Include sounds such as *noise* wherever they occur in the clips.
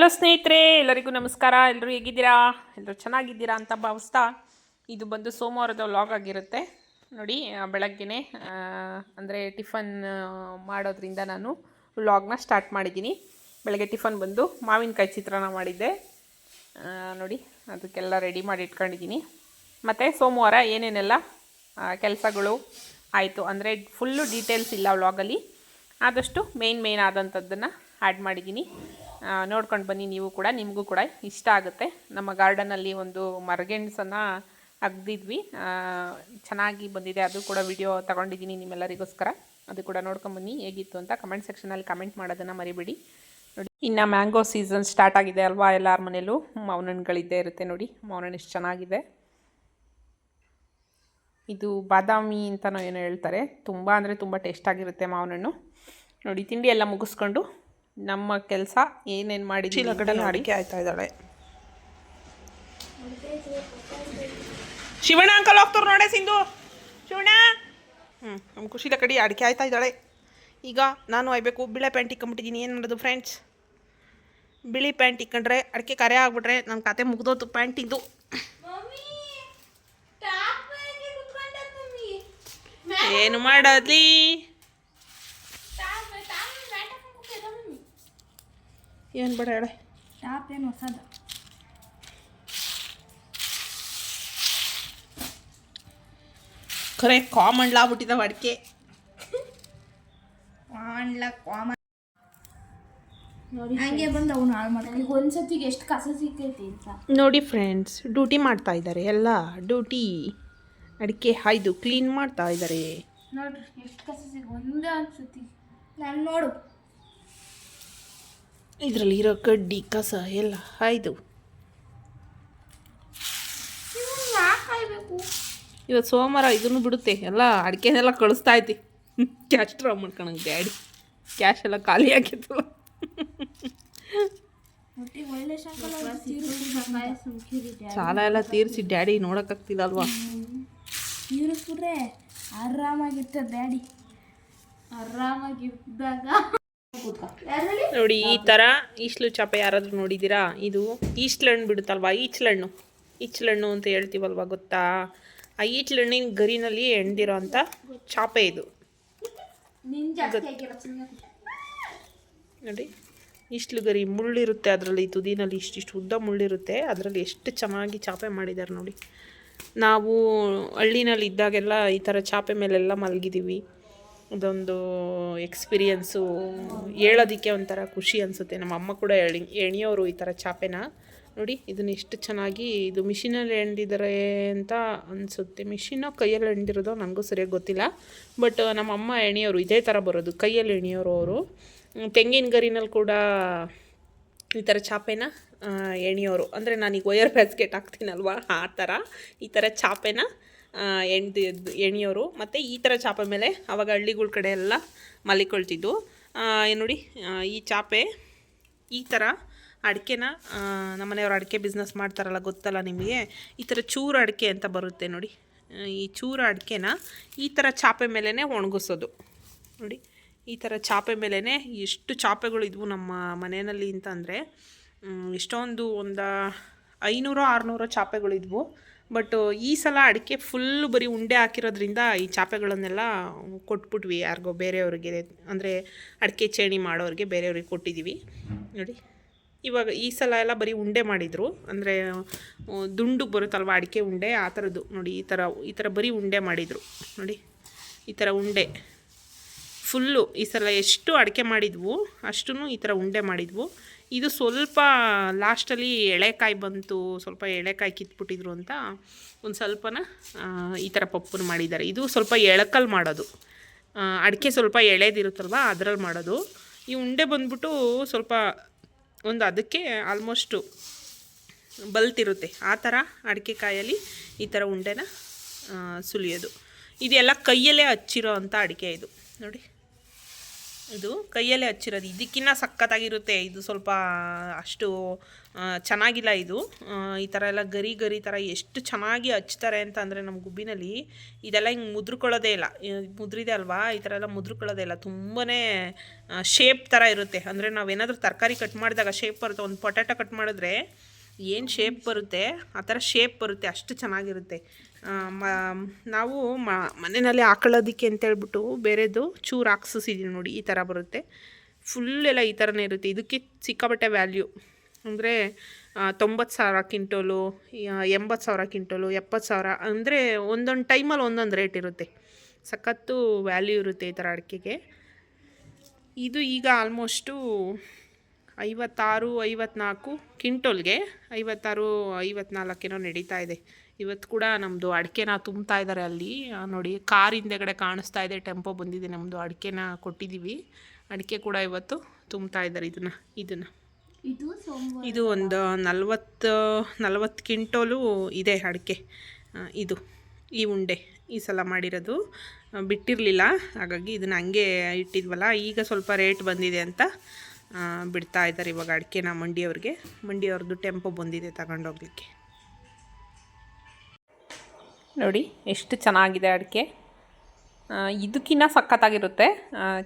Hello ಸ್ನೇಹಿತರೆ, ಎಲ್ಲರಿಗೂ ನಮಸ್ಕಾರ. ಎಲ್ಲರೂ ಹೇಗಿದ್ದೀರಾ? ಎಲ್ಲರೂ ಚೆನ್ನಾಗಿದ್ದೀರಾ ಅಂತ ಭಾವಿಸ್ತಾ ಇದು ಬಂದು ಸೋಮವಾರದ ವ್ಲಾಗ್ ಆಗಿರುತ್ತೆ. ನೋಡಿ ಬೆಳಗ್ಗೆನೆ ಅಂದರೆ ಟಿಫನ್ ಮಾಡೋದ್ರಿಂದ ನಾನು ವ್ಲಾಗ್ನ ಸ್ಟಾರ್ಟ್ ಮಾಡಿದ್ದೀನಿ. ಬೆಳಗ್ಗೆ ಟಿಫನ್ ಬಂದು ಮಾವಿನಕಾಯಿ ಚಿತ್ರಾನ್ನ ಮಾಡಿದ್ದೆ. ನೋಡಿ, ಅದಕ್ಕೆಲ್ಲ ರೆಡಿ ಮಾಡಿ ಇಟ್ಕೊಂಡಿದ್ದೀನಿ. ಮತ್ತು ಸೋಮವಾರ ಏನೇನೆಲ್ಲ ಕೆಲಸಗಳು ಆಯಿತು ಅಂದರೆ ಫುಲ್ಲು ಡೀಟೇಲ್ಸ್ ಇಲ್ಲ ವ್ಲಾಗಲ್ಲಿ ಆದಷ್ಟು ಮೇಯ್ನ್ ಮೇನ್ ಆದಂಥದ್ದನ್ನು ಆ್ಯಡ್ ಮಾಡಿದ್ದೀನಿ. ನೋಡ್ಕೊಂಡು ಬನ್ನಿ, ನೀವು ಕೂಡ, ನಿಮಗೂ ಕೂಡ ಇಷ್ಟ ಆಗುತ್ತೆ. ನಮ್ಮ ಗಾರ್ಡನಲ್ಲಿ ಒಂದು ಮರಗೆಣಸನ್ನು ಅಗ್ದಿದ್ವಿ. ಚೆನ್ನಾಗಿ ಬಂದಿದೆ. ಅದು ಕೂಡ ವಿಡಿಯೋ ತಗೊಂಡಿದ್ದೀನಿ ನಿಮ್ಮೆಲ್ಲರಿಗೋಸ್ಕರ. ಅದು ಕೂಡ ನೋಡ್ಕೊಂಬನ್ನಿ ಹೇಗಿತ್ತು ಅಂತ ಕಮೆಂಟ್ ಸೆಕ್ಷನಲ್ಲಿ ಕಮೆಂಟ್ ಮಾಡೋದನ್ನು ಮರಿಬೇಡಿ. ನೋಡಿ, ಇನ್ನು ಮ್ಯಾಂಗೋ ಸೀಸನ್ ಸ್ಟಾರ್ಟ್ ಆಗಿದೆ ಅಲ್ವಾ ಎಲ್ಲರ ಮನೇಲೂ? ಮೌನಣ್ಗಳಿದ್ದೇ ಇರುತ್ತೆ ನೋಡಿ ಮಾವನಣ್ಣು ಎಷ್ಟು ಚೆನ್ನಾಗಿದೆ. ಇದು ಬಾದಾಮಿ ಅಂತಲೂ ಏನೋ ಹೇಳ್ತಾರೆ. ತುಂಬ ಅಂದರೆ ತುಂಬ ಟೇಸ್ಟಾಗಿರುತ್ತೆ ಮಾವಿನಣ್ಣು ನೋಡಿ, ತಿಂಡಿ ಎಲ್ಲ ಮುಗಿಸ್ಕೊಂಡು ನಮ್ಮ ಕೆಲಸ ಏನೇನು ಮಾಡಿ ಚೀಲ ಕಡೆಲ್ಲ ಅಡಿಕೆ ಆಯ್ತಾ ಇದ್ದಾಳೆ. ಶಿವಣ್ಣ ಅಂಕಲ್ ಹೋಗ್ತಾರೆ ನೋಡೇ ಸಿಂಧು. ಶಿವಣ್ಣ. ಹ್ಞೂ ನಮ್ಮ ಖುಷಿಲ ಕಡೆ ಅಡಿಕೆ ಆಯ್ತಾ ಇದ್ದಾಳೆ. ಈಗ ನಾನು ಒಯ್ಬೇಕು ಬಿಳೆ ಪ್ಯಾಂಟ್ ಇಕ್ಕೊಂಬಿಟ್ಟಿದ್ದೀನಿ ಏನು ಮಾಡೋದು ಫ್ರೆಂಡ್ಸ್ ಬಿಳಿ ಪ್ಯಾಂಟ್ ಇಕ್ಕೊಂಡ್ರೆ ಅಡಿಕೆ ಕರೆ ಆಗ್ಬಿಟ್ರೆ ನನ್ನ ಕತೆ ಮುಗ್ದೋತು ಪ್ಯಾಂಟ್ ಇದು. ಏನು ಮಾಡೋದ್ಲಿ? ಏನು ಬೇಡ ಹೇಳೆ. ಟಾಪ್ ಏನು ಹೊಸದು? ಖರೆ ಕಾಮಂಡ್ಲಾಗ್ಬಿಟ್ಟಿದ್ದಾವೆ ಅಡಿಕೆ. ಹಂಗೆ ಬಂದು ಅವನು ಹಾಳು ಮಾಡ್ಕೊಂಡು ಒಂದ್ಸತಿಗೆ ಎಷ್ಟು ಕಸ ಸಿಕ್ಕೈತಿ ಅಂತ. ನೋಡಿ ಫ್ರೆಂಡ್ಸ್ ಡ್ಯೂಟಿ ಮಾಡ್ತಾ ಇದ್ದಾರೆ ಎಲ್ಲ. ಡ್ಯೂಟಿ ಅಡಿಕೆ ಹಾಯ್ದು ಕ್ಲೀನ್ ಮಾಡ್ತಾ ಇದ್ದಾರೆ. ನೋಡ್ರಿ ಎಷ್ಟು ಕಸ ಸಿಗ ಒಂದೇ ಅನ್ಸತಿ ನಾನು ನೋಡು. ಇದರಲ್ಲಿ ಇರೋ ಕಡ್ಡಿ ಕಸ ಎಲ್ಲ ಹಾಯ್ದು. ಇವತ್ತು ಸೋಮವಾರ ಇದನ್ನು ಬಿಡುತ್ತೆ. ಎಲ್ಲ ಅಡಿಕೆನೆಲ್ಲ ಕಳಿಸ್ತಾ ಐತಿ. ಕ್ಯಾಶ್ ಡ್ರಾ ಮಾಡ್ಕೊಳಂಗೆ ಡ್ಯಾಡಿ. ಕ್ಯಾಶ್ ಎಲ್ಲ ಖಾಲಿ ಆಗಿತ್ತು ಸಾಲ ಎಲ್ಲ ತೀರಿಸಿ ಡ್ಯಾಡಿ ನೋಡೋಕ್ಕಾಗ್ತಿಲ್ಲ ಅಲ್ವಾ ತೀರಿಸ್ಬಿಟ್ರೆ ಆರಾಮಾಗಿರ್ತದೆ ಡ್ಯಾಡಿ. ಆರಾಮಾಗಿದ್ದಾಗ. ನೋಡಿ ಈ ಥರ ಈಸ್ಲು ಚಾಪೆ ಯಾರಾದರೂ ನೋಡಿದ್ದೀರಾ? ಇದು ಈಸ್ಲಣ್ಣು ಬಿಡುತ್ತಲ್ವಾ? ಈಚ್ಲಣ್ಣು. ಈಚ್ಲಣ್ಣು ಅಂತ ಹೇಳ್ತೀವಲ್ವಾ ಗೊತ್ತಾ? ಆ ಈಚ್ಲಣ್ಣಿನ ಗರಿನಲ್ಲಿ ಎಣ್ದಿರೋ ಅಂಥ ಚಾಪೆ ಇದು. ನೋಡಿ ಇಷ್ಟು ಗರಿ ಮುಳ್ಳಿರುತ್ತೆ ಅದರಲ್ಲಿ. ತುದಿನಲ್ಲಿ ಇಷ್ಟಿಷ್ಟು ಉದ್ದ ಮುಳ್ಳಿರುತ್ತೆ. ಅದರಲ್ಲಿ ಎಷ್ಟು ಚೆನ್ನಾಗಿ ಚಾಪೆ ಮಾಡಿದ್ದಾರೆ ನೋಡಿ. ನಾವು ಹಳ್ಳಿನಲ್ಲಿ ಇದ್ದಾಗೆಲ್ಲ ಈ ಥರ ಚಾಪೆ ಮೇಲೆಲ್ಲ ಮಲಗಿದ್ದೀವಿ. ಅದೊಂದು ಎಕ್ಸ್ಪೀರಿಯನ್ಸು ಹೇಳೋದಕ್ಕೆ ಒಂಥರ ಖುಷಿ ಅನಿಸುತ್ತೆ. ನಮ್ಮ ಅಮ್ಮ ಕೂಡ ಹೇಳಿ ಎಣಿಯೋರು ಈ ಥರ ಚಾಪೆನ. ನೋಡಿ, ಇದನ್ನ ಎಷ್ಟು ಚೆನ್ನಾಗಿ ಇದು ಮಿಷಿನಲ್ಲಿ ಎಣ್ದಿದ್ದಾರೆ ಅಂತ ಅನಿಸುತ್ತೆ. ಮಿಷಿನೋ ಕೈಯಲ್ಲಿ ಎಣ್ದಿರೋದೋ ನನಗೂ ಸರಿಯಾಗಿ ಗೊತ್ತಿಲ್ಲ. ಬಟ್ ನಮ್ಮ ಅಮ್ಮ ಎಣಿಯೋರು ಇದೇ ಥರ ಬರೋದು, ಕೈಯಲ್ಲಿ ಎಣಿಯೋರು ಅವರು. ತೆಂಗಿನ ಗರಿನಲ್ಲಿ ಕೂಡ ಈ ಥರ ಚಾಪೆನ ಎಣಿಯೋರು. ಅಂದರೆ ನಾನೀಗ ವಯರ್ ಬ್ಯಾಸ್ಕೆಟ್ ಹಾಕ್ತೀನಲ್ವ? ಆ ಥರ ಈ ಥರ ಚಾಪೆನ. ಎಣ್ದು ಎಣಿಯೋರು ಮತ್ತು ಈ ಥರ ಚಾಪೆ ಮೇಲೆ ಆವಾಗ ಹಳ್ಳಿಗಳ ಕಡೆ ಎಲ್ಲ ಮಲಿಕೊಳ್ತಿದ್ದು. ಏನು ನೋಡಿ ಈ ಚಾಪೆ, ಈ ಥರ ಅಡಿಕೆನ ನಮ್ಮ ನಮ್ಮನೆಯವ್ರು ಅಡಿಕೆ ಬಿಸ್ನೆಸ್ ಮಾಡ್ತಾರಲ್ಲ, ಗೊತ್ತಲ್ಲ ನಿಮಗೆ? ಈ ಥರ ಚೂರು ಅಡಿಕೆ ಅಂತ ಬರುತ್ತೆ ನೋಡಿ. ಈ ಚೂರು ಅಡಿಕೆನ ಈ ಥರ ಚಾಪೆ ಮೇಲೇ ಒಣಗಿಸೋದು. ನೋಡಿ, ಈ ಥರ ಚಾಪೆ ಮೇಲೇ ಎಷ್ಟು ಚಾಪೆಗಳು ಇದ್ವು ನಮ್ಮ ಮನೆಯಲ್ಲಿ ಅಂತಂದರೆ ಎಷ್ಟೊಂದು, ಒಂದು ಐನೂರು, ಆರುನೂರು ಚಾಪೆಗಳಿದ್ವು. ಬಟ್ ಈ ಸಲ ಅಡಿಕೆ ಫುಲ್ಲು ಬರೀ ಉಂಡೆ ಹಾಕಿರೋದ್ರಿಂದ ಈ ಚಾಪೆಗಳನ್ನೆಲ್ಲ ಕೊಟ್ಬಿಟ್ವಿ ಯಾರಿಗೋ ಬೇರೆಯವ್ರಿಗೆ. ಅಂದರೆ ಅಡಿಕೆ ಚೇಣಿ ಮಾಡೋರಿಗೆ ಬೇರೆಯವ್ರಿಗೆ ಕೊಟ್ಟಿದ್ದೀವಿ ನೋಡಿ, ಇವಾಗ ಈ ಸಲ ಎಲ್ಲ ಬರೀ ಉಂಡೆ ಮಾಡಿದರು. ಅಂದರೆ ದುಂಡು ಬರುತ್ತಲ್ವ ಅಡಿಕೆ ಉಂಡೆ, ಆ ಥರದ್ದು ನೋಡಿ, ಈ ಥರ ಈ ಥರ ಬರೀ ಉಂಡೆ ಮಾಡಿದರು. ನೋಡಿ, ಈ ಥರ ಉಂಡೆ. ಫುಲ್ಲು ಈ ಸಲ ಎಷ್ಟು ಅಡಿಕೆ ಮಾಡಿದ್ವು ಅಷ್ಟೂ ಈ ಥರ ಉಂಡೆ ಮಾಡಿದ್ವು. ಇದು ಸ್ವಲ್ಪ ಲಾಸ್ಟಲ್ಲಿ ಎಳೆಕಾಯಿ ಬಂತು, ಸ್ವಲ್ಪ ಎಳೆಕಾಯಿ ಕಿತ್ಬಿಟ್ಟಿದ್ರು ಅಂತ ಒಂದು ಸ್ವಲ್ಪನ ಈ ಥರ ಪಪ್ಪನ್ನು ಮಾಡಿದ್ದಾರೆ. ಇದು ಸ್ವಲ್ಪ ಎಳಕಲ್ಲಿ ಮಾಡೋದು. ಅಡಿಕೆ ಸ್ವಲ್ಪ ಎಳೆದಿರುತ್ತಲ್ವ, ಅದರಲ್ಲಿ ಮಾಡೋದು. ಈ ಉಂಡೆ ಬಂದ್ಬಿಟ್ಟು ಸ್ವಲ್ಪ ಒಂದು ಅದಕ್ಕೆ ಆಲ್ಮೋಸ್ಟು ಬಲ್ತಿರುತ್ತೆ. ಆ ಥರ ಅಡಿಕೆ ಕಾಯಲ್ಲಿ ಈ ಥರ ಉಂಡೆನ ಸುಲಿಯೋದು. ಇದೆಲ್ಲ ಕೈಯಲ್ಲೇ ಹಚ್ಚಿರೋ ಅಂಥ ಅಡಿಕೆ ಇದು. ನೋಡಿ. ಇದು ಕೈಯಲ್ಲೇ ಹಚ್ಚಿರೋದು. ಇದಕ್ಕಿನ್ನ ಸಖತ್ತಾಗಿರುತ್ತೆ. ಇದು ಸ್ವಲ್ಪ, ಅಷ್ಟು ಚೆನ್ನಾಗಿಲ್ಲ ಇದು. ಈ ಥರ ಎಲ್ಲ ಗರಿ ಗರಿ ಥರ ಎಷ್ಟು ಚೆನ್ನಾಗಿ ಹಚ್ತಾರೆ ಅಂತ ಅಂದರೆ ನಮ್ಮ ಗುಬ್ಬಿನಲ್ಲಿ ಇದೆಲ್ಲ ಹಿಂಗೆ ಮುದ್ರಕೊಳ್ಳೋದೇ ಇಲ್ಲ. ಮುದ್ರಿದೆ ಅಲ್ವಾ? ಈ ಥರ ಎಲ್ಲ ಮುದ್ರಕೊಳ್ಳೋದೇ ಇಲ್ಲ. ತುಂಬಾ ಶೇಪ್ ಥರ ಇರುತ್ತೆ. ಅಂದರೆ ನಾವೇನಾದರೂ ತರಕಾರಿ ಕಟ್ ಮಾಡಿದಾಗ ಶೇಪ್ ಬರುತ್ತೆ. ಒಂದು ಪೊಟ್ಯಾಟೊ ಕಟ್ ಮಾಡಿದ್ರೆ ಏನು ಶೇಪ್ ಬರುತ್ತೆ? ಆ ಥರ ಶೇಪ್ ಬರುತ್ತೆ. ಅಷ್ಟು ಚೆನ್ನಾಗಿರುತ್ತೆ. ನಾವು ಮನೆಯಲ್ಲಿ ಹಾಕೊಳ್ಳೋದಕ್ಕೆ ಅಂತೇಳ್ಬಿಟ್ಟು ಬೇರೆದು ಚೂರು ಹಾಕ್ಸಿದ್ದೀನಿ ನೋಡಿ, ಈ ಥರ ಬರುತ್ತೆ. ಫುಲ್ ಎಲ್ಲ ಈ ಥರನೇ ಇರುತ್ತೆ. ಇದಕ್ಕೆ ಸಿಕ್ಕಾಪಟ್ಟೆ ವ್ಯಾಲ್ಯೂ. ಅಂದರೆ ತೊಂಬತ್ತು ಸಾವಿರ ಕ್ವಿಂಟೋಲು ಎಂಬತ್ತು ಸಾವಿರ ಕ್ವಿಂಟೋಲು, ಎಪ್ಪತ್ತು ಸಾವಿರ, ಅಂದರೆ ಒಂದೊಂದು ಟೈಮಲ್ಲಿ ಒಂದೊಂದು ರೇಟ್ ಇರುತ್ತೆ. ಸಖತ್ತು ವ್ಯಾಲ್ಯೂ ಇರುತ್ತೆ ಈ ಥರ ಅಡಿಕೆಗೆ. ಇದು ಈಗ ಆಲ್ಮೋಸ್ಟು ಐವತ್ತಾರು ಐವತ್ನಾಲ್ಕು ಕಿಂಟೋಲ್ಗೆ ಐವತ್ತಾರು ಐವತ್ನಾಲ್ಕೇನೋ ನಡೀತಾ ಇದೆ. ಇವತ್ತು ಕೂಡ ನಮ್ಮದು ಅಡಿಕೆನ ತುಂಬ್ತಾ ಇದ್ದಾರೆ ಅಲ್ಲಿ. ನೋಡಿ ಕಾರ್ ಹಿಂದೆಗಡೆ ಕಾಣಿಸ್ತಾ ಇದೆ ಟೆಂಪೋ ಬಂದಿದೆ ನಮ್ಮದು ಅಡಿಕೆನ ಕೊಟ್ಟಿದ್ದೀವಿ. ಅಡಿಕೆ ಕೂಡ ಇವತ್ತು ತುಂಬ್ತಾ ಇದ್ದಾರೆ ಇದನ್ನು ಇದನ್ನು. ಇದು ಒಂದು ನಲ್ವತ್ತು ನಲ್ವತ್ತು ಕಿಂಟೋಲು ಇದೆ ಅಡಿಕೆ. ಇದು ಈ ಉಂಡೆ ಈ ಸಲ ಮಾಡಿರೋದು. ಬಿಟ್ಟಿರಲಿಲ್ಲ ಹಾಗಾಗಿ ಇದನ್ನು ಹಂಗೆ ಇಟ್ಟಿದ್ವಲ್ಲ ಈಗ ಸ್ವಲ್ಪ ರೇಟ್ ಬಂದಿದೆ ಅಂತ ಬಿಡ್ತಾ ಇದ್ದಾರೆ ಇವಾಗ ಅಡಿಕೆನ ಮಂಡಿಯವ್ರಿಗೆ. ಮಂಡಿಯವ್ರದ್ದು ಟೆಂಪೋ ಬಂದಿದೆ ತಗೊಂಡೋಗ್ಲಿಕ್ಕೆ. ನೋಡಿ, ಎಷ್ಟು ಚೆನ್ನಾಗಿದೆ ಅಡಿಕೆ. ಇದಕ್ಕಿನ್ನ ಸಖತ್ತಾಗಿರುತ್ತೆ.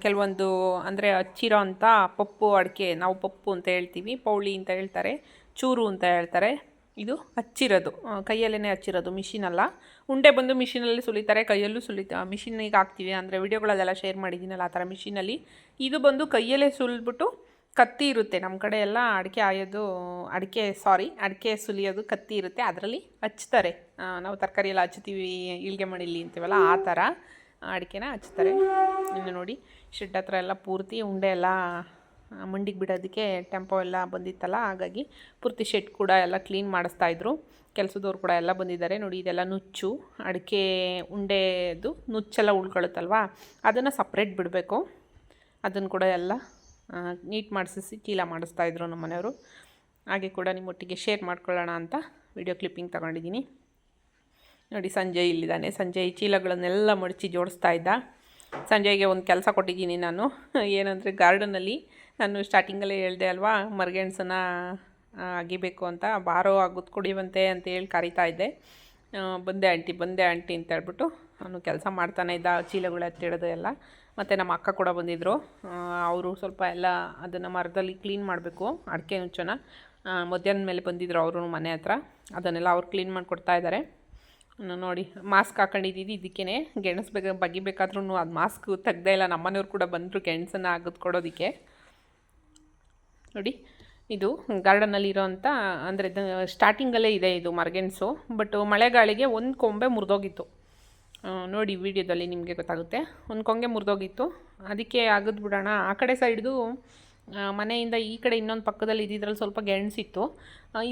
ಕೆಲವೊಂದು, ಅಂದರೆ ಹಚ್ಚಿರೋ ಅಂಥ ಪಪ್ಪು ಅಡಿಕೆ, ನಾವು ಪಪ್ಪು ಅಂತ ಹೇಳ್ತೀವಿ, ಪೌಳಿ ಅಂತ ಹೇಳ್ತಾರೆ, ಚೂರು ಅಂತ ಹೇಳ್ತಾರೆ. ಇದು ಹಚ್ಚಿರೋದು ಕೈಯಲ್ಲೇ ಹಚ್ಚಿರೋದು ಮಿಷಿನಲ್ಲ ಉಂಡೆ ಬಂದು ಮಿಷಿನಲ್ಲಿ ಸುಲಿತಾರೆ, ಕೈಯಲ್ಲೂ ಸುಲಿತ ಮಿಷಿನಿಗೆ ಹಾಕ್ತೀವಿ. ಅಂದರೆ ವಿಡಿಯೋಗಳಲ್ಲೆಲ್ಲ ಶೇರ್ ಮಾಡಿದ್ದೀನಲ್ಲ ಆ ಥರ ಮಿಷಿನಲ್ಲಿ. ಇದು ಬಂದು ಕೈಯಲ್ಲೇ ಸುಲಿದ್ಬಿಟ್ಟು ಕತ್ತಿ ಇರುತ್ತೆ. ನಮ್ಮ ಕಡೆ ಎಲ್ಲ ಅಡಿಕೆ ಆಯೋದು ಅಡಿಕೆ ಸಾರಿ ಅಡಿಕೆ ಸುಲಿಯೋದು ಕತ್ತಿ ಇರುತ್ತೆ. ಅದರಲ್ಲಿ ಹಚ್ತಾರೆ. ನಾವು ತರಕಾರಿ ಎಲ್ಲ ಹಚ್ತೀವಿ ಇಳಿಗೆ ಮಣಿಲಿ ಅಂತೀವಲ್ಲ, ಆ ಥರ ಅಡಿಕೆನ ಹಚ್ತಾರೆ. ಇನ್ನು ನೋಡಿ, ಶೆಡ್ ಹತ್ರ ಎಲ್ಲ ಪೂರ್ತಿ ಉಂಡೆ ಎಲ್ಲ ಮಂಡಿಗೆ ಬಿಡೋದಕ್ಕೆ ಟೆಂಪೋ ಎಲ್ಲ ಬಂದಿತ್ತಲ್ಲ, ಹಾಗಾಗಿ ಪೂರ್ತಿ ಶೆಡ್ ಕೂಡ ಎಲ್ಲ ಕ್ಲೀನ್ ಮಾಡಿಸ್ತಾ ಇದ್ರು. ಕೆಲಸದವ್ರು ಕೂಡ ಎಲ್ಲ ಬಂದಿದ್ದಾರೆ. ನೋಡಿ, ಇದೆಲ್ಲ ನುಚ್ಚು, ಅಡಿಕೆ ಉಂಡೆದು ನುಚ್ಚೆಲ್ಲ ಉಳ್ಕೊಳ್ಳುತ್ತಲ್ವಾ ಅದನ್ನು ಸಪ್ರೇಟ್ ಬಿಡಬೇಕು. ಅದನ್ನು ಕೂಡ ಎಲ್ಲ ನೀಟ್ ಮಾಡಿಸಿ ಚೀಲ ಮಾಡಿಸ್ತಾ ಇದ್ರು ನಮ್ಮ ಮನೆಯವರು. ಹಾಗೆ ಕೂಡ ನಿಮ್ಮೊಟ್ಟಿಗೆ ಶೇರ್ ಮಾಡ್ಕೊಳ್ಳೋಣ ಅಂತ ವಿಡಿಯೋ ಕ್ಲಿಪ್ಪಿಂಗ್ ತಗೊಂಡಿದ್ದೀನಿ. ನೋಡಿ, ಸಂಜಯ್ ಇಲ್ಲಿದ್ದಾನೆ. ಸಂಜಯ್ ಚೀಲಗಳನ್ನೆಲ್ಲ ಮಡಚಿ ಜೋಡಿಸ್ತಾ ಇದ್ದ. ಸಂಜಯ್ಗೆ ಒಂದು ಕೆಲಸ ಕೊಟ್ಟಿದ್ದೀನಿ ನಾನು. ಏನಂದರೆ, ಗಾರ್ಡನಲ್ಲಿ ನಾನು ಸ್ಟಾರ್ಟಿಂಗಲ್ಲೇ ಹೇಳಿದೆ ಅಲ್ವಾ, ಮರ್ಗೆಣ್ಸನ್ನ ಅಗಿಬೇಕು ಅಂತ. ಬಾರೋ ಆಗುತ್ತೆ ಕುಡಿಯುವಂತೆ ಅಂತ ಹೇಳಿ ಕರಿತಾ ಇದ್ದೆ. ಬಂದೆ ಆಂಟಿ ಬಂದೆ ಆಂಟಿ ಅಂತ ಹೇಳ್ಬಿಟ್ಟು ಅವನು ಕೆಲಸ ಮಾಡ್ತಾನೆ ಇದ್ದ, ಚೀಲಗಳು ಹತ್ತಿಡೋದು ಎಲ್ಲ ಮತ್ತು ನಮ್ಮ ಅಕ್ಕ ಕೂಡ ಬಂದಿದ್ದರು ಅವರು ಸ್ವಲ್ಪ ಎಲ್ಲ ಅದನ್ನು ಮರದಲ್ಲಿ ಕ್ಲೀನ್ ಮಾಡಬೇಕು, ಅಡಿಕೆ ನುಚ್ಚನ ಮಧ್ಯಾಹ್ನ ಮೇಲೆ ಬಂದಿದ್ದರು ಅವರು ಮನೆ ಹತ್ರ. ಅದನ್ನೆಲ್ಲ ಅವ್ರು ಕ್ಲೀನ್ ಮಾಡಿಕೊಡ್ತಾ ಇದ್ದಾರೆ ನೋಡಿ ಮಾಸ್ಕ್ ಹಾಕೊಂಡಿದ್ದೀವಿ ಇದಕ್ಕೇ ಗೆಣಸು ಬೇಗ ಬಗಿಬೇಕಾದ್ರೂ ಅದು ಮಾಸ್ಕ್ ತೆಗ್ದೇ ಇಲ್ಲ. ನಮ್ಮನೆಯವ್ರು ಕೂಡ ಬಂದರು ಗೆಣಸನ್ನು ಅಗದು ಕೊಡೋದಕ್ಕೆ. ನೋಡಿ, ಇದು ಗಾರ್ಡನಲ್ಲಿ ಇರೋವಂಥ ಅಂದರೆ ಸ್ಟಾರ್ಟಿಂಗಲ್ಲೇ ಇದೆ ಇದು ಮರಗೆಣಸು. ಬಟ್ ಮಳೆಗಾಳಿಗೆ ಒಂದು ಕೊಂಬೆ ಮುರಿದೋಗಿತ್ತು. ನೋಡಿ ವಿಡಿಯೋದಲ್ಲಿ ನಿಮಗೆ ಗೊತ್ತಾಗುತ್ತೆ. ಒಂದು ಕೊಂಗೆ ಮುರಿದೋಗಿತ್ತು. ಅದಕ್ಕೆ ಅಗದು ಬಿಡೋಣ. ಆ ಕಡೆ ಸೈಡ್ದು ಮನೆಯಿಂದ ಈ ಕಡೆ ಇನ್ನೊಂದು ಪಕ್ಕದಲ್ಲಿ ಇದ್ದಿದ್ರಲ್ಲಿ ಸ್ವಲ್ಪ ಗೆಣಸಿತ್ತು.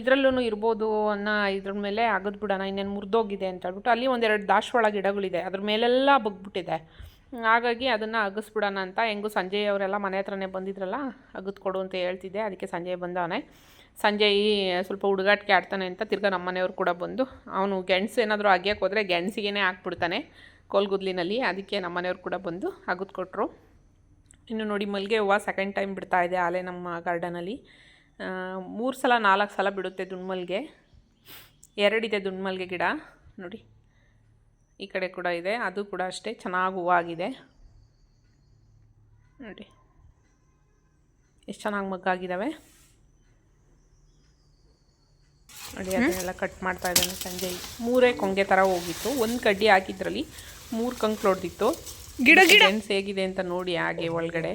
ಇದರಲ್ಲೂ ಇರ್ಬೋದು ಅನ್ನೋ ಇದ್ರ ಮೇಲೆ ಅಗದು ಬಿಡೋಣ, ಇನ್ನೇನು ಮುರಿದೋಗಿದೆ ಅಂತ ಹೇಳ್ಬಿಟ್ಟು ಅಲ್ಲಿ ಒಂದೆರಡು ದಾಶವಾಳ ಗಿಡಗಳಿದೆ. ಅದ್ರ ಮೇಲೆಲ್ಲ ಬಗ್ಬಿಟ್ಟಿದೆ. ಹಾಗಾಗಿ ಅದನ್ನು ಅಗಸ್ಬಿಡೋಣ ಅಂತ. ಹೆಂಗೂ ಸಂಜಯ್ ಅವರೆಲ್ಲ ಮನೆ ಹತ್ರನೇ ಬಂದಿದ್ರಲ್ಲ, ಅಗದು ಕೊಡು ಅಂತ ಹೇಳ್ತಿದ್ದೆ. ಅದಕ್ಕೆ ಸಂಜಯ್ ಬಂದವನೆ. ಸಂಜಯ್ ಸ್ವಲ್ಪ ಹುಡುಗಾಟಿಕೆ ಆಡ್ತಾನೆ ಅಂತ ತಿರ್ಗಾ ನಮ್ಮ ಮನೆಯವ್ರು ಕೂಡ ಬಂದು ಅವನು ಗೆಣಸು ಏನಾದರೂ ಅಗ್ಯಕ್ಕೆ ಹೋದರೆ ಗೆಣಸಿಗೆ ಹಾಕ್ಬಿಡ್ತಾನೆ ಕೋಲ್ಗುದ್ಲಿನಲ್ಲಿ. ಅದಕ್ಕೆ ನಮ್ಮ ಮನೆಯವ್ರು ಕೂಡ ಬಂದು ಅಗದು ಕೊಟ್ಟರು ಇನ್ನು ನೋಡಿ ಮಲ್ಲಿಗೆ ಹೂವು ಸೆಕೆಂಡ್ ಟೈಮ್ ಬಿಡ್ತಾ ಇದೆ ಆಲೆ ನಮ್ಮ ಗಾರ್ಡನಲ್ಲಿ ಮೂರು ಸಲ, ನಾಲ್ಕು ಸಲ ಬಿಡುತ್ತೆ ದುಂಡ್ಮಲ್ಗೆ ಎರಡಿದೆ ದುಂಡ್ಮಲ್ಗೆ ಗಿಡ. ನೋಡಿ, ಈ ಕಡೆ ಕೂಡ ಇದೆ. ಅದು ಕೂಡ ಅಷ್ಟೇ, ಚೆನ್ನಾಗಿ ಹೂವಾಗಿದೆ ನೋಡಿ, ಎಷ್ಟು ಚೆನ್ನಾಗಿ ಮಗ್ಗಾಗಿದ್ದಾವೆ ನೋಡಿ ಅದನ್ನೆಲ್ಲ ಕಟ್ ಮಾಡ್ತಾ ಇದ್ದಾನೆ ಸಂಜೆ. ಮೂರೇ ಕೊಂಗೆ ಥರ ಹೋಗಿತ್ತು. ಒಂದು ಕಡ್ಡಿ ಹಾಕಿದ್ರಲ್ಲಿ ಮೂರು ಕಂಕ್ ಹೊಡೆದಿತ್ತು. ಗಿಡ ಗಿಡ. ಹೇಗಿದೆ ಅಂತ ನೋಡಿ ಹಾಗೆ ಒಳಗಡೆ.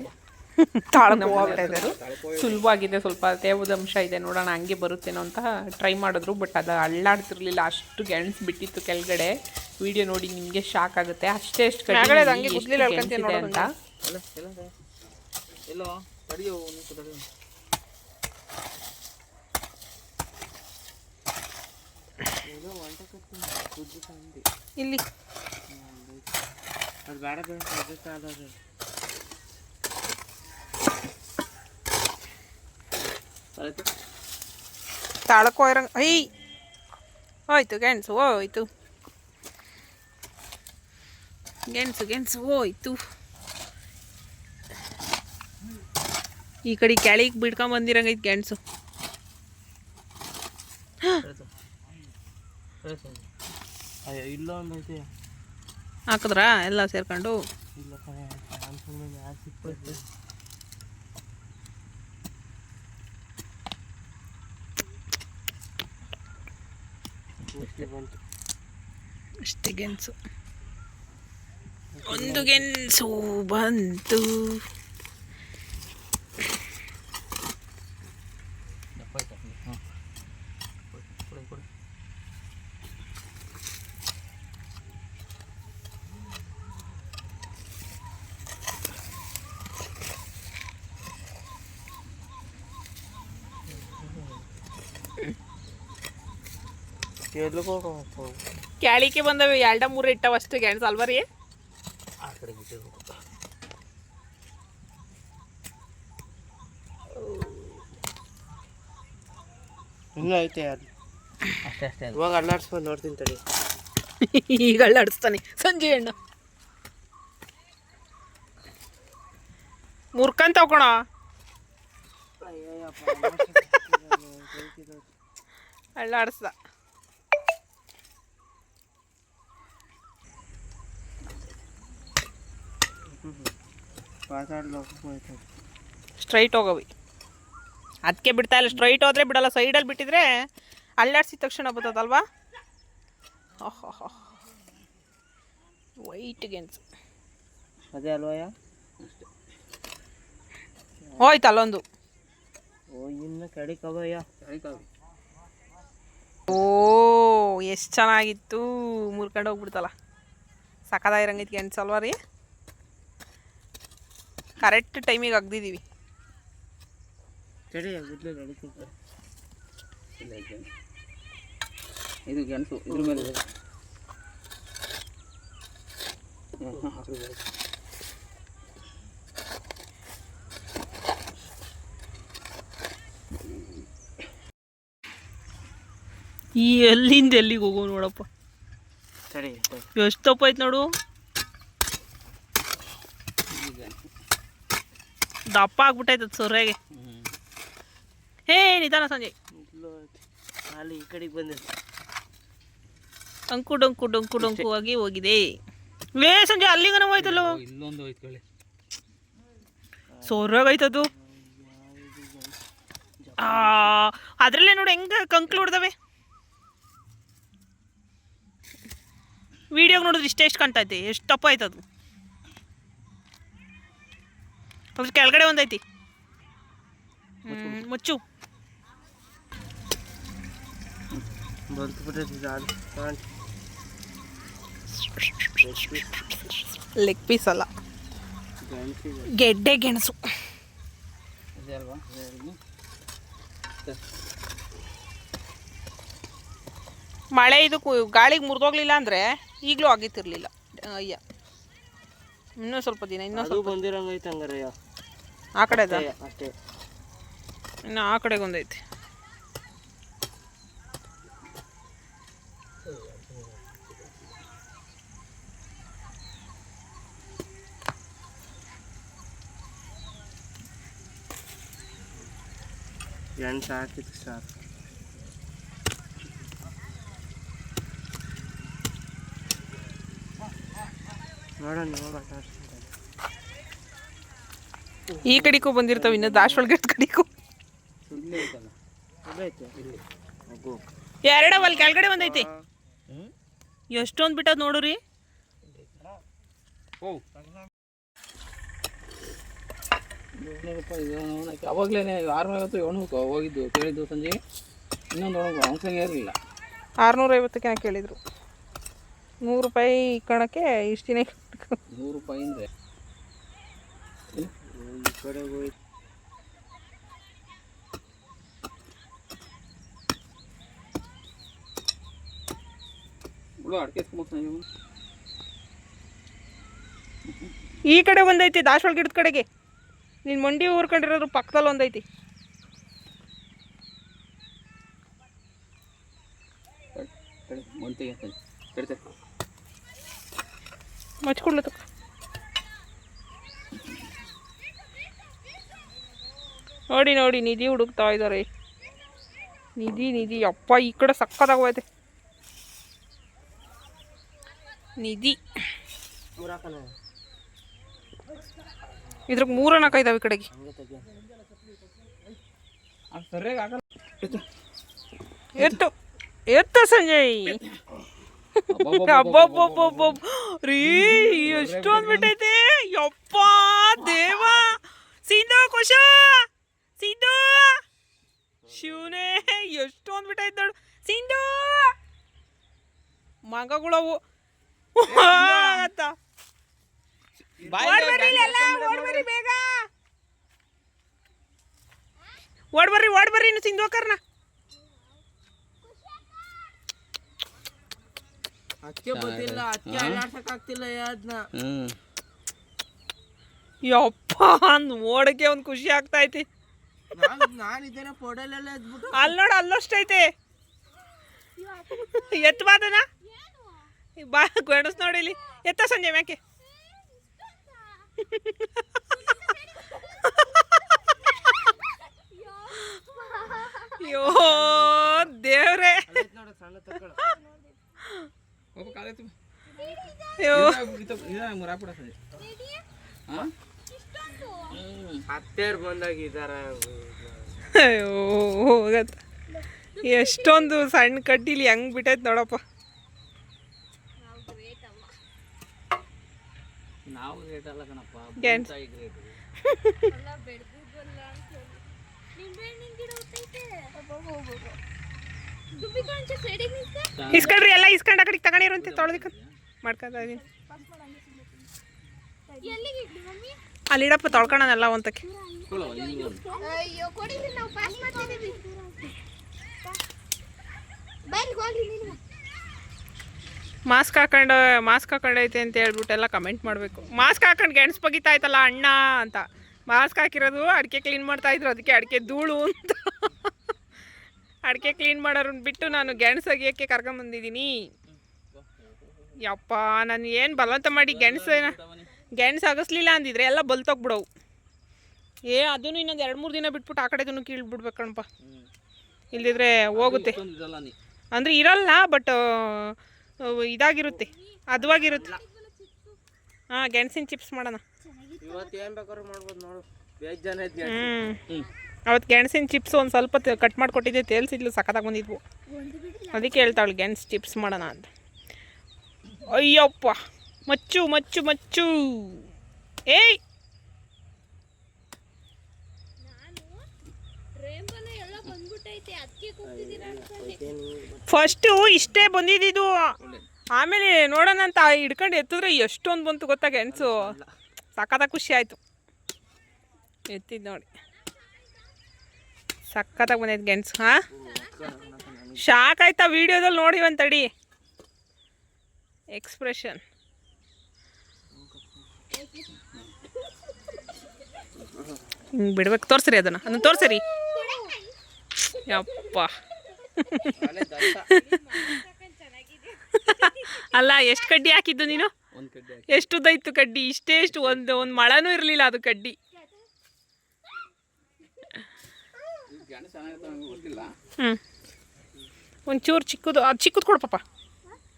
*laughs* ಸುಲಭವಾಗಿದೆ ಸ್ವಲ್ಪ ತೇವದಂಶ ಇದೆ ನೋಡೋಣ ಹಂಗೆ ಬರುತ್ತೇನೋ ಅಂತ ಟ್ರೈ ಮಾಡಿದ್ರು ಬಟ್ ಅದು ಅಳ್ಳಾಡ್ತಿರ್ಲಿಲ್ಲ. ಅಷ್ಟು ಗೆಣಸು ಬಿಟ್ಟಿತ್ತು ಕೆಳಗಡೆ. ವಿಡಿಯೋ ನೋಡಿ ನಿಮಗೆ ಶಾಕ್ ಆಗುತ್ತೆ. ಅಷ್ಟೇ ಅಷ್ಟು ಕಡೆ ಅಂತ ಎಲ್ಲ ಎಲ್ಲ ಎಲ್ಲೋ ತಡಿಯೋ ನಿಮಿಷ ತಡಿಯೋ ಇಲ್ಲಿ. ಅದು ಬೇಡ ಬೇಡ ತಾಳಕ್ಕೆ ಹೋಯ್ರಂಗ ಅಯ್ಯ ಹೋಯ್ತು ಗೆಣಸು ಹೋಯ್ತು. ಗೆಣಸು ಗೆಣಸು ಹೋಯ್ತು. ಈ ಕಡೆ ಕೆಳಗೆ ಬಿಡ್ಕೊಂಬಂದಿರಂಗೈತೆ ಗೆಣಸು. ಅಯ್ಯೋ ಇಲ್ಲ ಒಂದೈತೆ ಹಾಕಿದ್ರ? ಎಲ್ಲ ಸೇರ್ಕೊಂಡು? ಇಲ್ಲ ಕಣೆ ನಾನು ಸುಮ್ಮನೆ ಯಾರು ಬಂತು ಅಷ್ಟೇ ಗೆಣಸು. ಒಂದು ಗೆಣಸು ಬಂತು ದಪ್ಪ ಆಯ್ತಾ ಹಾಂ ಕೊಡಿ ಕೊಡಿ ಎಲ್ಲಿಗೆ ಹೋಗೋ ಕ್ಯಾಳಿಕೆ ಬಂದವೆ ಎರಡ ಮೂರು ಇಟ್ಟವ ಅಷ್ಟು ಗ್ಯಾಂಡ್ ಸಲ್ವರಿ ಆ ಕಡೆ ಬಿಟ್ಟಿರ್ಬೇಕು ಇನ್ನೂ ಐತೆ ಯಾರು? ಅಷ್ಟೇ ಅಷ್ಟೇ. ಇವಾಗ ಅಲ್ಲಾಡ್ಸ್ಕೊಂಡು ನೋಡ್ತೀನಿ ತಡಿ. ಈಗ ಅಳ್ಳಾಡಿಸ್ತಾನೆ ಸಂಜೆ ಹಣ್ಣು. ಮುರ್ಕಂತ ಕಣ ಅಳ್ಳಾಡಿಸ್ದ ಸ್ಟ್ರೈಟ್ ಹೋಗವಿ. ಅದಕ್ಕೆ ಬಿಡ್ತಾ ಇಲ್ಲ ಸ್ಟ್ರೈಟ್ ಹೋದ್ರೆ ಬಿಡಲ್ಲ ಸೈಡಲ್ಲಿ ಬಿಟ್ಟಿದ್ರೆ ಅಲ್ಲಾಡ್ಸಿದ ತಕ್ಷಣ ಬರ್ತದಲ್ವಾ? ವೈಟ್ ಗೇನ್ಸ್ ಅದೇ ಅಲ್ವಯ್ಯ ಹೋಯ್ತು ಅಲ್ಲೊಂದು. ಓ ಎಷ್ಟು ಚೆನ್ನಾಗಿತ್ತು. ಮುರ್ಕೊಂಡು ಹೋಗ್ಬಿಡ್ತಲ್ಲ. ಸಕ್ಕದಾಗಿರಂಗೈತಿ ಗೆನ್ಸಲ್ವಾ ಅಲ್ವಾ ರೀ ಕರೆಕ್ಟ್ ಟೈಮಿಗೆ ಅಗ್ದಿದ್ದೀವಿ ಇದು ಗೆಣಸು ಇದ್ರ ಮೇಲೆ. ಈ ಎಲ್ಲಿಂದ ಎಲ್ಲಿಗೆ ಹೋಗೋ ನೋಡಪ್ಪ ಸರಿ ತಡಿ. ಎಷ್ಟು ತಪ್ಪ ಐತೆ ನೋಡು ಇದು ಗೆಣಸು. ದಪ್ಪ ಆಗ್ಬಿಟ್ಟೈತೆ ಸೂರ್ಯಾಗೆ. ಹೇ ನಿಧಾನ ಸಂಜಯ್ ಅಲ್ಲಿ ಈ ಕಡೆಗೆ ಅಂಕು ಡೊಂಕು ಡೊಂಕು ಡೊಂಕು ಆಗಿ ಹೋಗಿದೆ. ಲೇ ಸಂಜೆ ಅಲ್ಲಿಗನ ಹೋಯ್ತಲ್ಲ? ಇಲ್ಲೊಂದು ಹೋಯ್ತ್ಕೊಳ್ಳಿ ಸೊರ್ಯಾಗೈತದು ಆ ಅದ್ರಲ್ಲೇ ನೋಡಿ ಹೆಂಗ ಕಂಕ್ಲು ಹೊಡ್ದವೆ. ವಿಡಿಯೋಗೆ ನೋಡಿದ್ರೆ ಇಷ್ಟೇ ಎಷ್ಟು ಕಾಣ್ತೈತಿ ಎಷ್ಟು ತಪ್ಪ ಆಯ್ತದು. ಅದ್ರ ಕೆಳಗಡೆ ಒಂದೈತಿ. ಹ್ಮ್, ಮುಚ್ಚು. ಲೆಗ್ ಪೀಸ್ ಅಲ್ಲ. ಗೆಡ್ಡೆ ಗೆಣಸು. ಮಳೆ ಇದು ಗಾಳಿಗೆ ಮುರಿದೋಗ್ಲಿಲ್ಲ ಅಂದರೆ ಈಗಲೂ ಆಗಿತ್ತಿರ್ಲಿಲ್ಲ. ಅಯ್ಯ. ಇನ್ನೂ ಸ್ವಲ್ಪ ದಿನ ಇನ್ನೂ ಸ್ವಲ್ಪ ಬಂದಿರಂಗೈತೆ ಹಂಗಾರಯ್ಯ ಆ ಕಡೆ ಅಷ್ಟೇ, ಇನ್ನು ಆ ಕಡೆಗೆ ಒಂದೈತಿ ಹಾಕಿತ್ತು ಸಾಕು. ನೋಡೋಣ ನೋಡೋಣ ಈ ಕಡೆಗೂ ಬಂದಿರ್ತಾವೆ ಇನ್ನು ದಾಶ್ವಳ ಗಿಡದ ಕಡೆಗೂ. ಎರಡ ಐತಲ್ಲ ಇಲ್ಲೇ ಐತೆ ಇಲ್ಲಿ ಹೋಗು ಎರಡವ ಅಲ್ಲಿ ಕೆಳಗಡೆ ಬಂದೈತಿ ಎಷ್ಟೊಂದು ಬಿಟ್ಟದ ನೋಡ್ರಿ. ಓ ಅವಾಗಲೇ ಆರುನೂರೈವತ್ತು ಏಳ್ನೂರು ಹೋಗಿದ್ದು ಕೇಳಿದ್ದು ಸಂಜೆ ಇನ್ನೊಂದು ಒಣಗು ಅಂಕಂಗೆ ಇರಲಿಲ್ಲ ಆರುನೂರೈವತ್ತಕ್ಕೆ ಕೇಳಿದರು ಕೇಳಿದ್ರು? ನೂರು ರೂಪಾಯಿ ಕಣಕ್ಕೆ ಇಷ್ಟಿನೇ ದಿನ ನೂರು ರೂಪಾಯಿ ಅಂದರೆ? ಕಡೆ ಹೋಯ್ತು ಈ ಕಡೆ ಒಂದೈತಿ ದಾಸವಾಳ ಗಿಡದ ಕಡೆಗೆ. ನಿನ್ ಮಂಡಿ ಊರ್ಕೊಂಡಿರೋದು ಪಕ್ಕದಲ್ಲಿ ಒಂದೈತಿ. ಮಂತಿಗೆ ನೋಡಿ ನೋಡಿ, ನಿಧಿ ಹುಡುಕ್ತಾ ಇದ್ದಾರೆ. ನಿಧಿ ನಿಧಿ, ಅಪ್ಪ, ಈ ಕಡೆ ಸಕ್ಕದಾಗೋಯ್ತೆ ನಿಧಿ. ಇದ್ರಾಗ ಮೂರ ನಾಲ್ಕು ಇದಾವೆ ಈ ಕಡೆಗೆ. ಎತ್ತು, ಎತ್ತ ಸಂಜಯ್. ಅಬ್ಬಬ್ಬಬ್ಬಬ್ಬಬ್ಬ. ರೀ, ಎಷ್ಟೊಂದು ಬಿಟ್ಟೈತೆ. ಯಪ್ಪ, ದೇವಾ. ಸಿಂಧು ಖುಷ ಸಿಂಧು! ಶಿವನೇ ಎಷ್ಟು ಬಿಟ್ಟೈತೆ ನೋಡು. ಸಿಂಧು! ಮಗಗಳವು. ಆತ. ಓಡ್ಬರ್ರಿ ಬೇಗ. ಓಡ್ಬರ್ರಿ ಓಡ್ಬರ್ರಿ ಇನ್ನು ಸಿಂಧು ಅಕ್ಕರ್ನ. ಅಕ್ಕೆ ಗೊತ್ತಿಲ್ಲ ಅಕ್ಕೆ ಅಲ್ಲಾಡ್ಸಕ್ ಆಗ್ತಿಲ್ಲ ಅದನ್ನ ಯಪ್ಪ ಯಪ್ಪ ಓಡಕ್ಕೆ ಒಂದು ಖುಷಿ ಆಗ್ತಾ ಐತಿ ನಾನು ನಾನು ಇದ್ದೇನೆ ಫೋಟೋಲೆಲ್ಲ ಎದ್ಬಿಟ್ಟು ಅಲ್ಲಿ ನೋಡು ಅಲ್ಲಷ್ಟೈತೆ ಎತ್ತು ಬಾದನ ಬಾ ಗಣಸ್ ನೋಡಿ ಇಲ್ಲಿ. ಎತ್ತ ಸಂಜೆ ಮ್ಯಾಕೆ? ಅಯ್ಯೋ ದೇವ್ರೆ. ಅಯ್ಯೋ. ಮುರಾಪುಡ ಹಾಂ? ಹತ್ತೇರ್ ಬಂದಾಗಿದ್ದಾರ? ಅಯ್ಯೋ ಹೋಗತ್ತ. ಎಷ್ಟೊಂದು ಸಣ್ಣ ಕಡ್ಡಿಲಿ ಹೆಂಗ್ ಬಿಟ್ಟೈತ್ ನೋಡಪ್ಪ. ನಾವು ರೇಟ್ ಅಲ್ಲ ಕಣಪ್ಪ ಇಸ್ಕೊಳ್ರಿ ಎಲ್ಲ ಇಸ್ಕೊಂಡು ಆ ಕಡೆಗೆ ತಗೊಂಡಿರಂತೆ ತೊಳೆದಿಕ್ಕ ಮಾಡ್ಕೊತಾ ಇದೀನಿ. ಅಲ್ಲಿಡಪ್ಪ ತೊಳ್ಕೊಳ್ಳೋಣಲ್ಲ ಒಂತಕ್ಕೆ ಮಾಸ್ಕ್ ಹಾಕೊಂಡು ಮಾಸ್ಕ್ ಹಾಕೊಂಡೈತೆ ಅಂತ ಹೇಳ್ಬಿಟ್ಟು ಎಲ್ಲ ಕಮೆಂಟ್ ಮಾಡಬೇಕು. ಮಾಸ್ಕ್ ಹಾಕೊಂಡು ಗೆಣಸು ಬಗಿತಾಯ್ತಲ್ಲ ಅಣ್ಣ ಅಂತ. ಮಾಸ್ಕ್ ಹಾಕಿರೋದು ಅಡಿಕೆ ಕ್ಲೀನ್ ಮಾಡ್ತಾ ಇದ್ರು ಅದಕ್ಕೆ ಅಡಿಕೆ ಧೂಳು ಅಂತ. ಅಡಿಕೆ ಕ್ಲೀನ್ ಮಾಡೋರನ್ನ ಬಿಟ್ಟು ನಾನು ಗೆಣಸು ಅಗಿಯೋಕ್ಕೆ ಕರ್ಕೊಂಬಂದಿದ್ದೀನಿ. ಯಪ್ಪ ನಾನು ಏನು ಬಲವಂತ ಮಾಡಿ ಗೆಣಸು ಗೆಣಸು ಸಾಗಿಸ್ಲಿಲ್ಲ ಅಂದಿದ್ರೆ ಎಲ್ಲ ಬಲ್ತೋಗ್ಬಿಡವು. ಏ ಅದೂ ಇನ್ನೊಂದು ಎರಡು ಮೂರು ದಿನ ಬಿಟ್ಬಿಟ್ಟು ಆ ಕಡೆದೂ ಕೀಳ್ಬಿಡ್ಬೇಕು ಕಣಪ್ಪ. ಇಲ್ದಿದ್ರೆ ಹೋಗುತ್ತೆ. ಅಂದ್ರೆ ಇರಲ್ಲ ಬಟ್ ಇದಾಗಿರುತ್ತೆ. ಅದುವಾಗಿರುತ್ತೆ. ಹಾಂ ಗೆಣಸಿನ ಚಿಪ್ಸ್ ಮಾಡೋಣ. ಹ್ಞೂ ಅವತ್ತು ಗೆಣಸಿನ ಚಿಪ್ಸ್ ಒಂದು ಸ್ವಲ್ಪ ಕಟ್ ಮಾಡಿಕೊಟ್ಟಿದ್ದೆ ತೇಲ್ಸಿದ್ಲು ಸಖತ್ತಾಗಿ ಬಂದಿದ್ವು. ಅದಕ್ಕೆ ಹೇಳ್ತಾವಳು ಗೆಣಸು ಚಿಪ್ಸ್ ಮಾಡೋಣ ಅಂತ. ಅಯ್ಯಪ್ಪ. ಮಚ್ಚು ಮಚ್ಚು ಮಚ್ಚು. ಏಯ್! ಫಸ್ಟು ಇಷ್ಟೇ ಬಂದಿದ್ದು ಆಮೇಲೆ ನೋಡೋಣ ಅಂತ ಹಿಡ್ಕೊಂಡು ಎತ್ತಿದ್ರೆ ಎಷ್ಟೊಂದು ಬಂತು ಗೊತ್ತಾ ಗೆಣಸು ಸಖತ್ತಾಗಿ ಖುಷಿ ಆಯಿತು. ಎತ್ತಿದ್ದು ನೋಡಿ. ಸಖತ್ತಾಗಿ ಬಂದೈತೆ ಗೆಣಸು ಹಾಂ? ಶಾಕ್ ಆಯ್ತಾ ವಿಡಿಯೋದಲ್ಲಿ ನೋಡಿ ಒಂದು ತಡಿ. ಎಕ್ಸ್ಪ್ರೆಷನ್ ಹಿಂಗೆ ಬಿಡ್ಬೇಕು. ತೋರ್ಸ್ರಿ ಅದನ್ನು. ಅದನ್ನು ತೋರ್ಸಿರಿ. ಯಪ್ಪ. ಅಲ್ಲ ಎಷ್ಟು ಕಡ್ಡಿ ಹಾಕಿದ್ದು ನೀನು? ಒಂದು ಕಡ್ಡಿ ಹಾಕಿ. ಎಷ್ಟು ಇತ್ತು ಕಡ್ಡಿ? ಇಷ್ಟೇ ಎಷ್ಟು ಒಂದು ಒಂದು ಮಳನೂ ಇರಲಿಲ್ಲ ಅದು ಕಡ್ಡಿ. ಹ್ಞೂ ಒಂಚೂರು ಚಿಕ್ಕದು. ಅದು ಚಿಕ್ಕದು ಕೊಡು ಪಾಪ.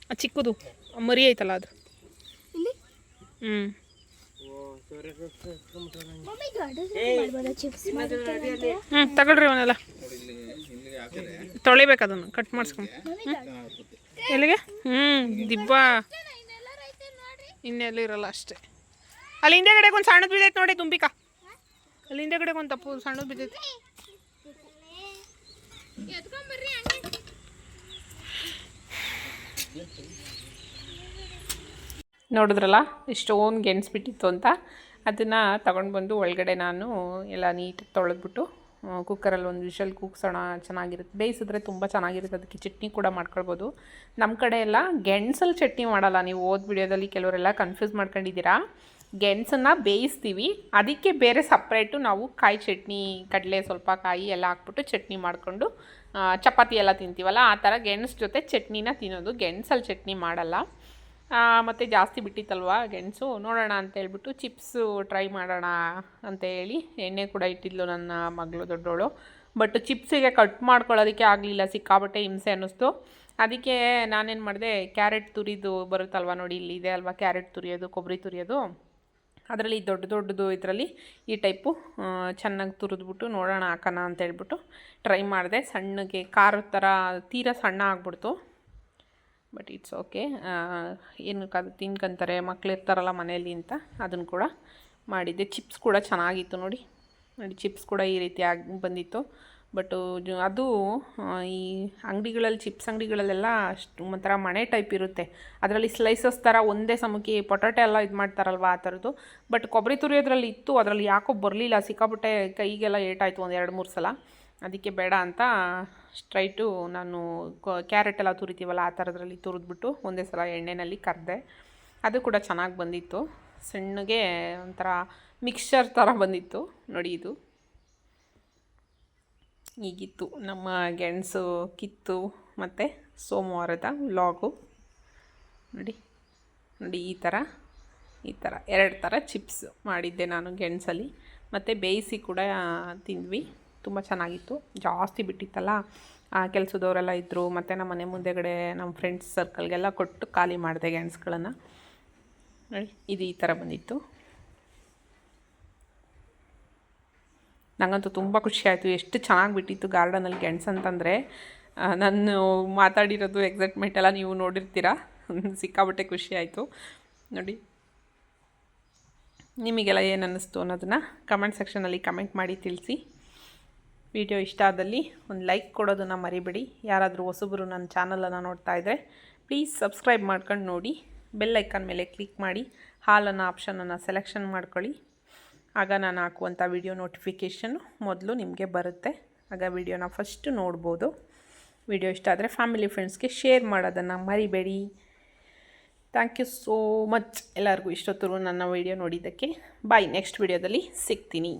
ಅದು ಚಿಕ್ಕದು. ಆ ಮರಿ ಐತಲ್ಲ ಅದು. ಹ್ಞೂ ಮಮ್ಮಿ ದೊಡ್ಡದು ಮಾಡ್ಬೋದಾ ಚಿಪ್ಸ್ ಮಾಡ್ತಾರೆ ತಗೊಳ್ರಿ ಅವನ್ನೆಲ್ಲ. ತೊಳಿಬೇಕು ಅದನ್ನು ಕಟ್ ಮಾಡಿಸ್ಕೊಂಡು. ಎಲ್ಲಿಗೆ? ಹ್ಞೂ ದಿಬ್ಬ. ಇನ್ನೆಲ್ಲ ಇರಲ್ಲ ಅಷ್ಟೇ. ಅಲ್ಲಿ ಹಿಂದೆಗಡೆಗೆ ಒಂದು ಸಣ್ಣದು ಬಿದ್ದೈತೆ ನೋಡಿ ತುಂಬಿಕಾ. ಅಲ್ಲಿ ಹಿಂದೆಗಡೆಗೆ ಒಂದು ತಪ್ಪು, ಸಣ್ಣದು ಬಿದ್ದೈತೆ. ನೋಡಿದ್ರಲ್ಲ? ಇಷ್ಟೊಂದು ಗೆಣಸ್ಬಿಟ್ಟಿತ್ತು ಅಂತ. ಅದನ್ನು ತಗೊಂಡು ಬಂದು ಒಳಗಡೆ ನಾನು ಎಲ್ಲ ನೀಟಾಗಿ ತೊಳೆದ್ಬಿಟ್ಟು ಕುಕ್ಕರಲ್ಲಿ ಒಂದು ವಿಷಲ್ ಕೂಗ್ಸೋಣ, ಚೆನ್ನಾಗಿರುತ್ತೆ. ಬೇಯಿಸಿದ್ರೆ ತುಂಬ ಚೆನ್ನಾಗಿರುತ್ತೆ. ಅದಕ್ಕೆ ಚಟ್ನಿ ಕೂಡ ಮಾಡ್ಕೊಳ್ಬೋದು. ನಮ್ಮ ಕಡೆ ಎಲ್ಲ ಗೆಣಸಲ್ಲಿ ಚಟ್ನಿ ಮಾಡಲ್ಲ. ನೀವು ಓದ್ ವಿಡಿಯೋದಲ್ಲಿ ಕೆಲವರೆಲ್ಲ ಕನ್ಫ್ಯೂಸ್ ಮಾಡ್ಕೊಂಡಿದ್ದೀರಾ? ಗೆಣಸನ್ನು ಬೇಯಿಸ್ತೀವಿ. ಅದಕ್ಕೆ ಬೇರೆ ಸಪ್ರೇಟು ನಾವು ಕಾಯಿ ಚಟ್ನಿ, ಕಡಲೆ ಸ್ವಲ್ಪ ಕಾಯಿ ಎಲ್ಲ ಹಾಕ್ಬಿಟ್ಟು ಚಟ್ನಿ ಮಾಡಿಕೊಂಡು ಚಪಾತಿ ಎಲ್ಲ ತಿಂತೀವಲ್ಲ, ಆ ಥರ ಗೆಣಸು ಜೊತೆ ಚಟ್ನಿನ ತಿನ್ನೋದು. ಗೆಣಸಲ್ಲಿ ಚಟ್ನಿ ಮಾಡಲ್ಲ. ಮತ್ತು ಜಾಸ್ತಿ ಬಿಟ್ಟಿತ್ತಲ್ವ ಗೆಣಸು? ನೋಡೋಣ ಅಂತ ಹೇಳ್ಬಿಟ್ಟು ಚಿಪ್ಸು ಟ್ರೈ ಮಾಡೋಣ ಅಂತ ಹೇಳಿ ಎಣ್ಣೆ ಕೂಡ ಇಟ್ಟಿದ್ಲು ನನ್ನ ಮಗಳು ದೊಡ್ಡವಳು ಬಟ್ ಚಿಪ್ಸಿಗೆ ಕಟ್ ಮಾಡ್ಕೊಳ್ಳೋದಕ್ಕೆ ಆಗಲಿಲ್ಲ ಸಿಕ್ಕಾಬಟ್ಟೆ ಹಿಂಸೆ ಅನ್ನಿಸ್ತು. ಅದಕ್ಕೆ ನಾನೇನು ಮಾಡಿದೆ, ಕ್ಯಾರೆಟ್ ತುರಿದು ಬರುತ್ತಲ್ವ ನೋಡಿ, ಇಲ್ಲಿ ಇದೆ ಅಲ್ವಾ ಕ್ಯಾರೆಟ್ ತುರಿಯೋದು, ಕೊಬ್ಬರಿ ತುರಿಯೋದು. ಅದರಲ್ಲಿ ದೊಡ್ಡ ದೊಡ್ಡದು ಇದರಲ್ಲಿ ಈ ಟೈಪು ಚೆನ್ನಾಗಿ ತುರಿದ್ಬಿಟ್ಟು ನೋಡೋಣ ಹಾಕೋಣ ಅಂತ ಹೇಳ್ಬಿಟ್ಟು ಟ್ರೈ ಮಾಡಿದೆ. ಸಣ್ಣಗೆ, ಖಾರದ ಥರ ತೀರಾ ಸಣ್ಣ ಆಗ್ಬಿಡ್ತು. But it's okay. ಏನಕ್ಕೆ ಅದು ತಿನ್ಕೊಂತಾರೆ, ಮಕ್ಳು ಇರ್ತಾರಲ್ಲ ಮನೆಯಲ್ಲಿ ಅಂತ ಅದನ್ನು ಕೂಡ ಮಾಡಿದ್ದೆ. ಚಿಪ್ಸ್ ಕೂಡ ಚೆನ್ನಾಗಿತ್ತು ನೋಡಿ. ನೋಡಿ, ಚಿಪ್ಸ್ ಕೂಡ ಈ ರೀತಿ ಆಗಿ ಬಂದಿತ್ತು. ಬಟ್ಟು ಅದು ಈ ಅಂಗಡಿಗಳಲ್ಲಿ, ಚಿಪ್ಸ್ ಅಂಗಡಿಗಳಲ್ಲೆಲ್ಲ ಅಷ್ಟು ಒಂಥರ ಮನೆ ಟೈಪ್ ಇರುತ್ತೆ. ಅದರಲ್ಲಿ ಸ್ಲೈಸಸ್ ಥರ ಒಂದೇ ಸಮಕ್ಕೆ ಪೊಟಾಟೆ ಎಲ್ಲ ಇದು ಮಾಡ್ತಾರಲ್ವ ಆ ಥರದ್ದು. ಬಟ್ ಕೊಬ್ಬರಿ ತುರಿಯೋದ್ರಲ್ಲಿ ಇತ್ತು, ಅದರಲ್ಲಿ ಯಾಕೋ ಬರಲಿಲ್ಲ. ಸಿಕ್ಕಾಪಟ್ಟೆ ಕೈಗೆಲ್ಲ ಏಟಾಯಿತು ಒಂದು ಎರಡು ಮೂರು ಸಲ. ಅದಕ್ಕೆ ಬೇಡ ಅಂತ ಸ್ಟ್ರೈಟು ನಾನು ಕ್ಯಾರೆಟ್ ಎಲ್ಲ ತುರಿತೀವಲ್ಲ ಆ ಥರದ್ರಲ್ಲಿ ತುರಿದ್ಬಿಟ್ಟು ಒಂದೇ ಸಲ ಎಣ್ಣೆಯಲ್ಲಿ ಕರೆದೆ. ಅದು ಕೂಡ ಚೆನ್ನಾಗಿ ಬಂದಿತ್ತು. ಸಣ್ಣಗೆ ಒಂಥರ ಮಿಕ್ಸ್ಚರ್ ಥರ ಬಂದಿತ್ತು. ನೋಡಿ ಇದು. ಈಗಿತ್ತು ನಮ್ಮ ಗೆಣಸು, ಕಿತ್ತು ಮತ್ತು ಸೋಮವಾರದ ವ್ಲಾಗು. ನೋಡಿ ನೋಡಿ ಈ ಥರ ಈ ಥರ ಎರಡು ಥರ ಚಿಪ್ಸ್ ಮಾಡಿದ್ದೆ ನಾನು ಗೆಣಸಲ್ಲಿ. ಮತ್ತು ಬೇಯಿಸಿ ಕೂಡ ತಿಂದ್ವಿ. ತುಂಬ ಚೆನ್ನಾಗಿತ್ತು. ಜಾಸ್ತಿ ಬಿಟ್ಟಿತ್ತಲ್ಲ. ಕೆಲಸದವರೆಲ್ಲ ಇದ್ದರು ಮತ್ತು ನಮ್ಮ ಮನೆ ಮುಂದೆಗಡೆ ನಮ್ಮ ಫ್ರೆಂಡ್ಸ್ ಸರ್ಕಲ್ಗೆಲ್ಲ ಕೊಟ್ಟು ಖಾಲಿ ಮಾಡಿದೆ ನೋಡಿ ಇದು ಈ ಥರ ಬಂದಿತ್ತು. ನನಗಂತೂ ತುಂಬ ಖುಷಿ ಆಯಿತು. ಎಷ್ಟು ಚೆನ್ನಾಗಿ ಬಿಟ್ಟಿತ್ತು ಗಾರ್ಡನಲ್ಲಿ ಗೆಣಸು ಅಂತಂದರೆ ನಾನು ಮಾತಾಡಿರೋದು ಎಕ್ಸೈಟ್ಮೆಂಟ್ ಎಲ್ಲ ನೀವು ನೋಡಿರ್ತೀರ. *laughs* ಸಿಕ್ಕಾಬಟ್ಟೆ ಖುಷಿ ಆಯಿತು. ನೋಡಿ. ನಿಮಗೆಲ್ಲ ಏನು ಅನ್ನಿಸ್ತು ಅನ್ನೋದನ್ನು ಕಮೆಂಟ್ ಸೆಕ್ಷನಲ್ಲಿ ಕಮೆಂಟ್ ಮಾಡಿ ತಿಳಿಸಿ. ವಿಡಿಯೋ ಇಷ್ಟ ಆದಲ್ಲಿ ಒಂದು ಲೈಕ್ ಕೊಡೋದನ್ನು ಮರಿಬೇಡಿ. ಯಾರಾದರೂ ಹೊಸಬರು ನನ್ನ ಚಾನಲನ್ನು ನೋಡ್ತಾ ಇದ್ದರೆ ಪ್ಲೀಸ್ ಸಬ್ಸ್ಕ್ರೈಬ್ ಮಾಡ್ಕೊಂಡು ನೋಡಿ. ಬೆಲ್ ಐಕಾನ್ ಮೇಲೆ ಕ್ಲಿಕ್ ಮಾಡಿ. ಹಾಲನ್ನು, ಆಪ್ಷನನ್ನು ಸೆಲೆಕ್ಷನ್ ಮಾಡ್ಕೊಳ್ಳಿ. ಆಗ ನಾನು ಹಾಕುವಂಥ ವಿಡಿಯೋ ನೋಟಿಫಿಕೇಷನ್ನು ಮೊದಲು ನಿಮಗೆ ಬರುತ್ತೆ. ಆಗ ವಿಡಿಯೋನ ಫಸ್ಟು ನೋಡ್ಬೋದು. ವಿಡಿಯೋ ಇಷ್ಟ ಆದರೆ ಫ್ಯಾಮಿಲಿ ಫ್ರೆಂಡ್ಸ್ಗೆ ಶೇರ್ ಮಾಡೋದನ್ನು ಮರಿಬೇಡಿ. ಥ್ಯಾಂಕ್ ಯು ಸೋ ಮಚ್ ಎಲ್ಲರಿಗೂ ಇಷ್ಟೊತ್ತರು ನನ್ನ ವಿಡಿಯೋ ನೋಡಿದ್ದಕ್ಕೆ. ಬಾಯ್ ನೆಕ್ಸ್ಟ್ ವಿಡಿಯೋದಲ್ಲಿ ಸಿಗ್ತೀನಿ.